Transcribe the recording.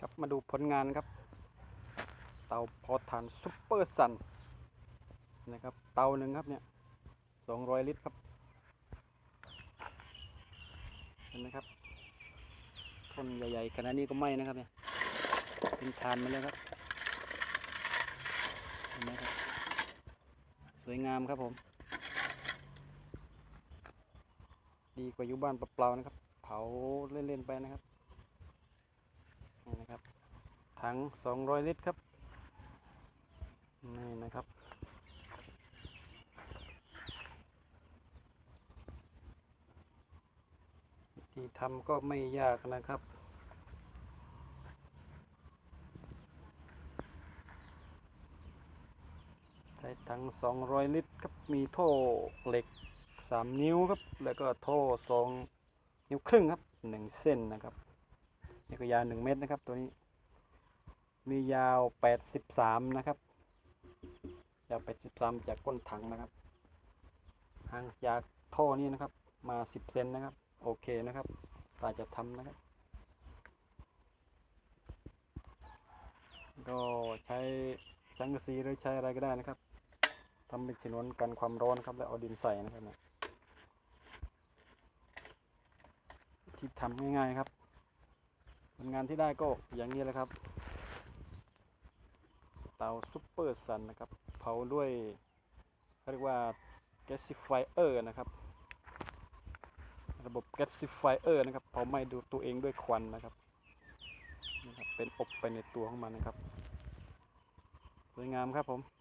ครับมาดูผลงานครับ เตาพอทานซุปเปอร์ซันนะครับเตาหนึ่งครับเนี่ยสองร้อยลิตรครับ เห็นไหมครับต้นใหญ่ๆขนาดนี้ก็ไหม้นะครับเนี่ยเป็นทานมาแล้วครับเห็นไหมครับสวยงามครับผม ดีกว่าอยู่บ้านเปล่าๆนะครับ เผาเล่นๆไปนะครับ ครับถัง 200 ลิตรครับ นี่นะครับวิธีทำก็ไม่ยากนะครับใช้ถัง 200 ลิตรครับ มีท่อเหล็ก 3 นิ้วครับ แล้วก็ท่อ 2 นิ้วครึ่งครับ 1 เส้นนะครับ ก็ยาว1เมตรนะครับ ตัวนี้ มียาว 83 นะครับยาว83 จากก้นถังนะครับห่างจากท่อนี้นะครับ มา 10 เซนนะครับ โอเคนะครับตาจะทำนะครับ ก็ใช้สังกะสีหรือใช้อะไรก็ได้นะครับทำเป็นฉนวนกันความร้อนครับ แล้วเอาดินใส่นะครับเนี่ยที่ทำง่ายๆครับ ลงานที่ได้ก็อย่างนี้แหละครับ เตาซุปเปอร์ซันนะครับ เผาด้วยเขาเรียกว่าแกสซิฟายเออร์นะครับ ระบบแกสซิฟายเออร์นะครับ เผาไหม้ดูตัวเองด้วยควันนะครับนี่ครับ เป็นอบไปในตัวของมันนะครับ สวยงามครับผม